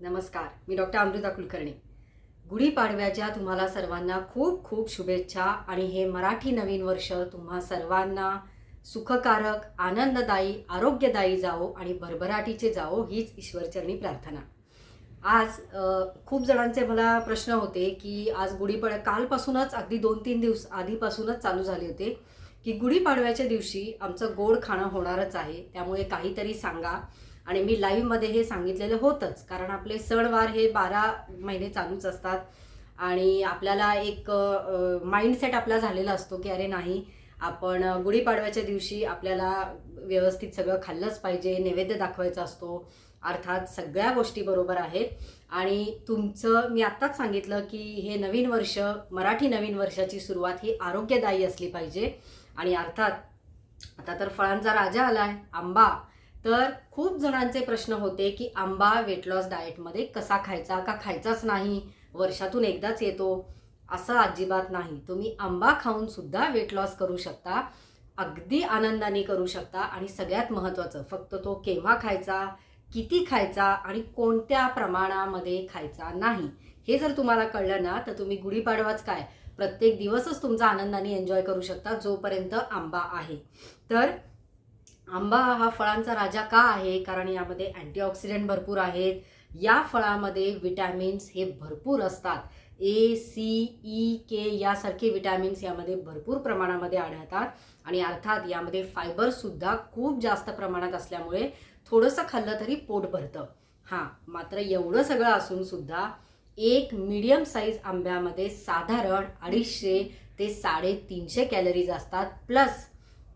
नमस्कार मी डॉक्टर अमृता कुलकर्णी. गुढीपाडव्याच्या तुम्हाला सर्वांना खूप खूप शुभेच्छा आणि हे मराठी नवीन वर्ष तुम्हा सर्वांना सुखकारक आनंददायी आरोग्यदायी जावो आणि भरभराटीचे जावो हीच ईश्वरचरणी प्रार्थना. आज खूप जणांचे मला प्रश्न होते की आज गुढीपाड कालपासूनच अगदी दोन तीन दिवस आधीपासूनच चालू झाले होते की गुढीपाडव्याच्या दिवशी आमचं गोड खाणं होणारच आहे त्यामुळे काहीतरी सांगा. आणि मी लाईव्हमध्ये हे सांगितलेलं होतंच. कारण आपले सणवार हे बारा महिने चालूच असतात. आणि आपल्याला एक माइंडसेट आपला झालेला असतो की अरे नाही आपण गुढीपाडव्याच्या दिवशी आपल्याला व्यवस्थित सगळं खाल्लंच पाहिजे नैवेद्य दाखवायचा असतो. अर्थात सगळ्या गोष्टी बरोबर आहेत. आणि तुमचं मी आत्ताच सांगितलं की हे नवीन वर्ष मराठी नवीन वर्षाची सुरुवात ही आरोग्यदायी असली पाहिजे. आणि अर्थात आता तर फळांचा राजा आला आहे आंबा तर खूप जणांचे प्रश्न होते की आंबा वेट लॉस डाएटमध्ये कसा खायचा का खायचाच नाही? वर्षातून एकदाच येतो. असं अजिबात नाही. तुम्ही आंबा खाऊन सुद्धा वेट लॉस करू शकता. अगदी आनंदाने करू शकता. आणि सगळ्यात महत्त्वाचं फक्त तो केव्हा खायचा किती खायचा आणि कोणत्या प्रमाणामध्ये खायचा नाही. हे जर तुम्हाला कळलं ना तर तुम्ही गुढीपाडवाच काय? प्रत्येक दिवसच तुमचा आनंदाने एन्जॉय करू शकता जोपर्यंत आंबा आहे. तर आंबा हा फळांचा राजा का आहे? कारण यामध्ये अँटीऑक्सिडंट भरपूर आहेत. या फळामध्ये विटॅमिन्स हे भरपूर असतात. ए सी ई के यासारखे विटॅमिन्स यामध्ये भरपूर प्रमाणामध्ये आढळतात. आणि अर्थात यामध्ये फायबरसुद्धा खूप जास्त प्रमाणात असल्यामुळे थोडंसं खाल्लं तरी पोट भरतं. हां मात्र एवढं सगळं असूनसुद्धा एक मीडियम साईज आंब्यामध्ये साधारण अडीचशे ते साडेतीनशे कॅलरीज असतात. प्लस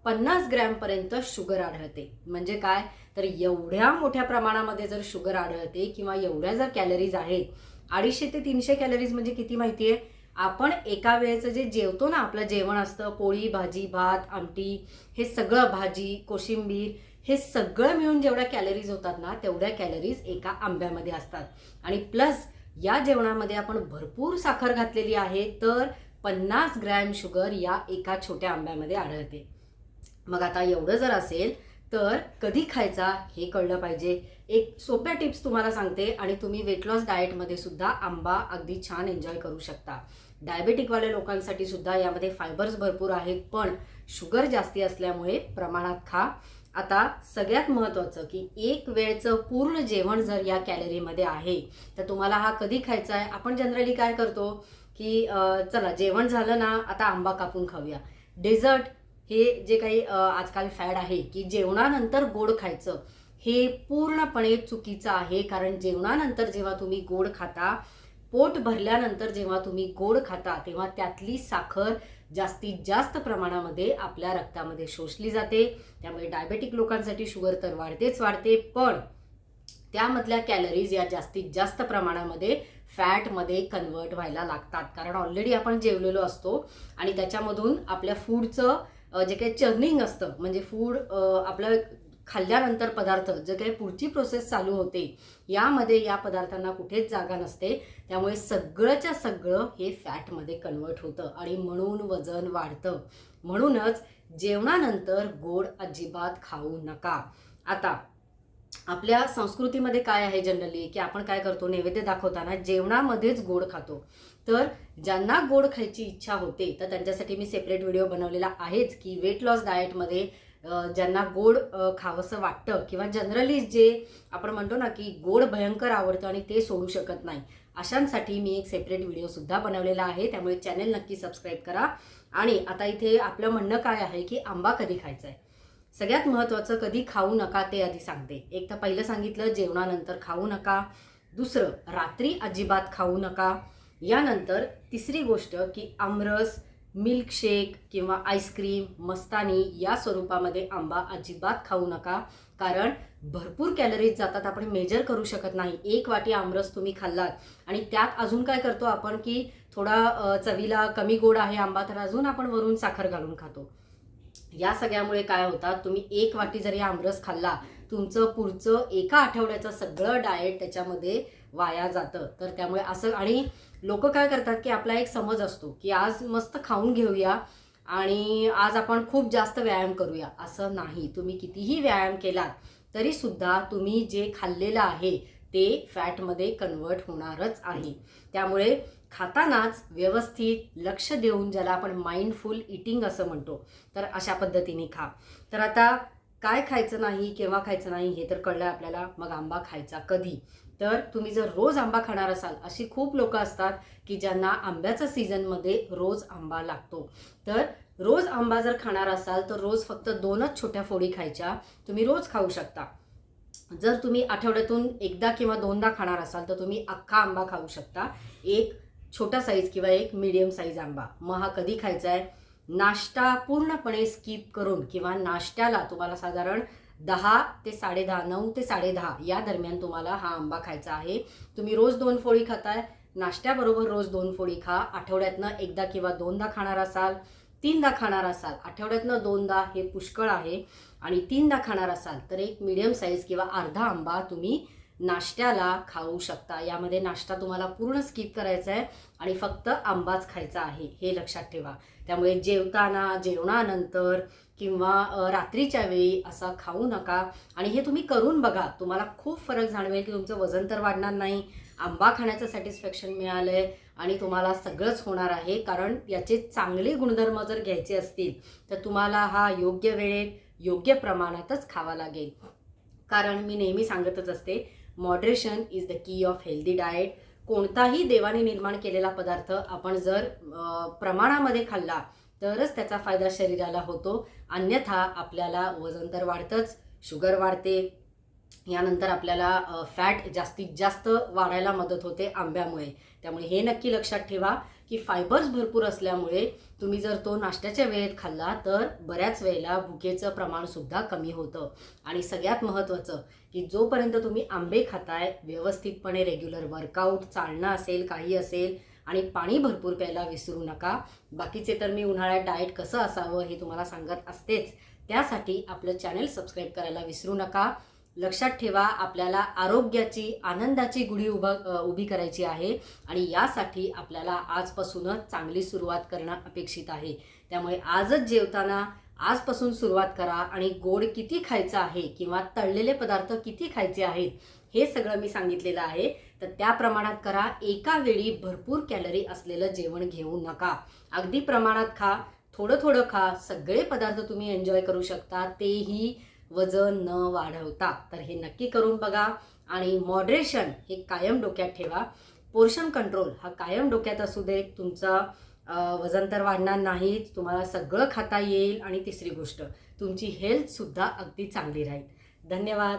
पन्नास ग्रॅमपर्यंत शुगर आढळते. म्हणजे काय? तर एवढ्या मोठ्या प्रमाणामध्ये जर शुगर आढळते किंवा एवढ्या जर कॅलरीज आहेत अडीचशे ते तीनशे कॅलरीज म्हणजे किती माहिती आहे? आपण एका वेळेचं जे जेवतो ना आपलं जेवण असतं पोळी भाजी भात आमटी हे सगळं भाजी कोशिंबीर हे सगळं मिळून जेवढ्या कॅलरीज होतात ना तेवढ्या कॅलरीज एका आंब्यामध्ये असतात. आणि प्लस या जेवणामध्ये आपण भरपूर साखर घातलेली आहे तर पन्नास ग्रॅम शुगर या एका छोट्या आंब्यामध्ये आढळते. मग आता एवढं जर असेल तर कधी खायचा हे कळलं पाहिजे. एक सोप्या टिप्स तुम्हाला सांगते आणि तुम्ही वेट लॉस डाएटमध्ये सुद्धा आंबा अगदी छान एन्जॉय करू शकता. डायबेटिकवाल्या लोकांसाठी सुद्धा यामध्ये फायबर्स भरपूर आहेत पण शुगर जास्ती असल्यामुळे प्रमाणात खा. आता सगळ्यात महत्त्वाचं की एक वेळचं पूर्ण जेवण जर या कॅलरीमध्ये आहे तर तुम्हाला हा कधी खायचा आहे? आपण जनरली काय करतो की चला जेवण झालं ना आता आंबा कापून खाऊया. डेझर्ट हे जे काही आजकाल फॅड आहे की जेवणानंतर गोड खायचं हे पूर्णपणे चुकीचं आहे. कारण जेवणानंतर जेव्हा तुम्ही गोड खाता पोट भरल्यानंतर जेव्हा तुम्ही गोड खाता तेव्हा त्यातली साखर जास्तीत जास्त प्रमाणामध्ये आपल्या रक्तामध्ये शोषली जाते. त्यामुळे डायबेटिक लोकांसाठी शुगर तर वाढतेच वाढते पण त्यामधल्या कॅलरीज या जास्तीत जास्त प्रमाणामध्ये फॅटमध्ये कन्वर्ट व्हायला लागतात. कारण ऑलरेडी आपण जेवलेलो असतो आणि त्याच्यामधून आपल्या फूडचं जे काही चर्निंग असतं म्हणजे फूड आपलं खाल्ल्यानंतर पदार्थ जे काही पुढची प्रोसेस चालू होते यामध्ये या पदार्थांना कुठेच जागा नसते. त्यामुळे सगळंच्या सगळं हे फॅटमध्ये कन्वर्ट होतं आणि म्हणून वजन वाढतं. म्हणूनच जेवणानंतर गोड अजिबात खाऊ नका. आता आपल्या संस्कृतीमध्ये काय आहे जनरली की आपण काय करतो? नैवेद्य दाखवताना जेवणामध्येच गोड खातो. तर ज्यांना गोड खायची इच्छा होते तर त्यांच्यासाठी मी सेपरेट व्हिडिओ बनवलेला आहेच की वेट लॉस डाएटमध्ये ज्यांना गोड खावंसं वाटतं किंवा जनरली जे आपण म्हणतो ना की गोड भयंकर आवडतं आणि ते सोडू शकत नाही अशांसाठी मी एक सेपरेट व्हिडिओसुद्धा बनवलेला आहे. त्यामुळे चॅनेल नक्की सबस्क्राईब करा. आणि आता इथे आपलं म्हणणं काय आहे की आंबा कधी खायचा आहे सगळ्यात महत्त्वाचं कधी खाऊ नका ते आधी सांगते. एक तर पहिलं सांगितलं जेवणानंतर खाऊ नका. दुसरं रात्री अजिबात खाऊ नका. यानंतर तिसरी गोष्ट की आमरस मिल्कशेक किंवा आईस्क्रीम मस्तानी या स्वरूपामध्ये आंबा अजिबात खाऊ नका. कारण भरपूर कॅलरीज जातात आपण मेजर करू शकत नाही. एक वाटी आमरस तुम्ही खाल्लात आणि त्यात अजून काय करतो आपण की थोडा चवीला कमी गोड आहे आंबा तर अजून आपण वरून साखर घालून खातो. या सगळ्यामुळे काय होतात तुम्ही एक वाटी जरी आमरस खाल्ला तुमचं पुढचं एका आठवड्याचं सगळं डाएट त्याच्यामध्ये वाया जातं. तर त्यामुळे असं आणि लोक काय करतात की आपला एक समज असतो की आज मस्त खाऊन घेऊया आणि आज आपण खूप जास्त व्यायाम करूया. असं नाही. तुम्ही कितीही व्यायाम केलात तरीसुद्धा तुम्ही जे खाल्लेलं आहे ते फॅटमध्ये कन्वर्ट होणारच आहे. त्यामुळे खातानाच व्यवस्थित लक्ष देऊन ज्याला आपण माइंडफुल इटिंग असं म्हणतो तर अशा पद्धतीने खा. तर आता काय खायचं नाही केव्हा खायचं नाही हे तर कळलं आपल्याला मग आंबा खायचा कधी? तर तुम्ही जर रोज आंबा खाणार असाल अशी खूप लोक असतात की ज्यांना आंब्याच्या सीझनमध्ये रोज आंबा लागतो. तर रोज आंबा जर खाणार असाल तर रोज फक्त दोनच छोट्या फोडी खायच्या तुम्ही रोज खाऊ शकता. जर तुम्ही आठवड्यातून एकदा किंवा दोनदा खाणार असाल तर तुम्ही अख्खा आंबा खाऊ शकता. एक छोटा साईज किंवा एक मीडियम साईज आंबा. मग हा कधी खायचा आहे नाश्ता पूर्णपणे स्किप करून किंवा नाश्त्याला तुम्हाला साधारण दहा ते साडेदहा नऊ ते साडेदहा या दरम्यान तुम्हाला हा आंबा खायचा आहे. तुम्ही रोज दोन फोळी खाताय. नाश्त्याबरोबर रोज दोन फोळी खा. आठवड्यातनं एकदा किंवा दोनदा खाणार असाल तीनदा खाणार असाल. आठवड्यातनं दोनदा हे पुष्कळ आहे. आणि तीनदा खाणार असाल तर एक मिडियम साईज किंवा अर्धा आंबा तुम्ही नाश्त्याला खाऊ शकता. यामध्ये नाश्ता तुम्हाला पूर्ण स्किप करायचा आहे आणि फक्त आंबाच खायचा आहे हे लक्षात ठेवा. त्यामुळे जेवताना जेवणानंतर किंवा रात्रीच्या वेळी असा खाऊ नका. आणि हे तुम्ही करून बघा. तुम्हाला खूप फरक जाणवेल की तुमचं वजन तर वाढणार नाही आंबा खाण्याचं सॅटिस्फॅक्शन मिळालं आहे आणि तुम्हाला सगळंच होणार आहे. कारण याचे चांगले गुणधर्म जर घ्यायचे असतील तर तुम्हाला हा योग्य वेळेत योग्य प्रमाणातच खावा लागेल. कारण मी नेहमी सांगतच असते moderation is the key of healthy diet कोणताही देवाने निर्माण केलेला पदार्थ आपण जर प्रमाणामध्ये खाल्ला तरच त्याचा फायदा शरीराला होतो. अन्यथा आपल्याला वजन तर वाढतंच शुगर वाढते यानंतर आपल्याला फॅट जास्तीत जास्त वाढायला मदत होते आंब्यामुळे. त्यामुळे हे नक्की लक्षात ठेवा की फायबर्स भरपूर असल्यामुळे तुम्ही जर तो नाश्त्याच्या वेळेत खाल्ला तर बऱ्याच वेळेला भुकेचं प्रमाणसुद्धा कमी होतं. आणि सगळ्यात महत्त्वाचं की जोपर्यंत तुम्ही आंबे खाताय व्यवस्थितपणे रेग्युलर वर्कआउट चालणं असेल काही असेल आणि पाणी भरपूर प्यायला विसरू नका बाकीचे तर मी उन्हाळ्यात डाएट कसं असावं हे तुम्हाला सांगत असतेच त्यासाठी आपलं चॅनल सबस्क्राईब करायला विसरू नका. लक्षात ठेवा आपल्याला आरोग्याची आनंदाची गुढी उभा उभी करायची आहे आणि यासाठी आपल्याला आजपासूनच चांगली सुरुवात करणं अपेक्षित आहे. त्यामुळे आजच जेवताना आजपासून सुरुवात करा आणि गोड किती खायचं आहे किंवा तळलेले पदार्थ किती खायचे आहेत हे सगळं मी सांगितलेलं आहे. तर त्या प्रमाणात करा एका वेळी भरपूर कॅलरी असलेलं जेवण घेऊ नका. अगदी प्रमाणात खा थोडं थोडं खा सगळे पदार्थ तुम्ही एन्जॉय करू शकता तेही वजन न वाढवता. तर हे नक्की करून बघा. आणि मॉडरेशन हे कायम डोक्यात ठेवा. पोर्शन कंट्रोल हा कायम डोक्यात असू दे. तुमचा वजन तर वाढणार नाहीच तुम्हाला सगळं खाता येईल. आणि तिसरी गोष्ट तुमची हेल्थसुद्धा अगदी चांगली राहील. धन्यवाद.